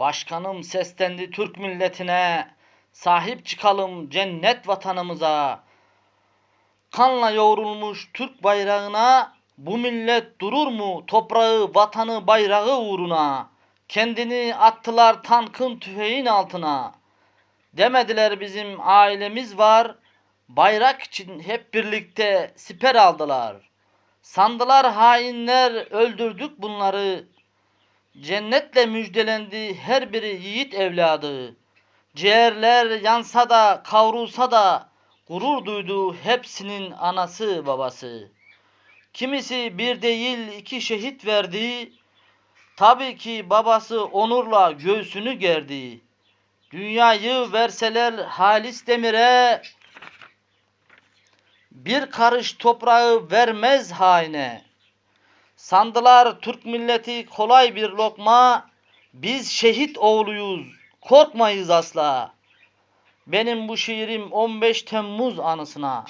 Başkanım seslendi Türk milletine. Sahip çıkalım cennet vatanımıza. Kanla yoğrulmuş Türk bayrağına bu millet durur mu toprağı, vatanı, bayrağı uğruna? Kendini attılar tankın tüfeğin altına. Demediler bizim ailemiz var. Bayrak için hep birlikte siper aldılar. Sandılar hainler öldürdük bunları. Cennetle müjdelendi her biri yiğit evladı. Ciğerler yansa da kavrulsa da gurur duydu hepsinin anası babası. Kimisi bir değil iki şehit verdi. Tabii ki babası onurla göğsünü gerdi. Dünyayı verseler halis demire bir karış toprağı vermez haine. Sandılar Türk milleti kolay bir lokma. Biz şehit oğluyuz. Korkmayız asla. Benim bu şiirim 15 Temmuz anısına.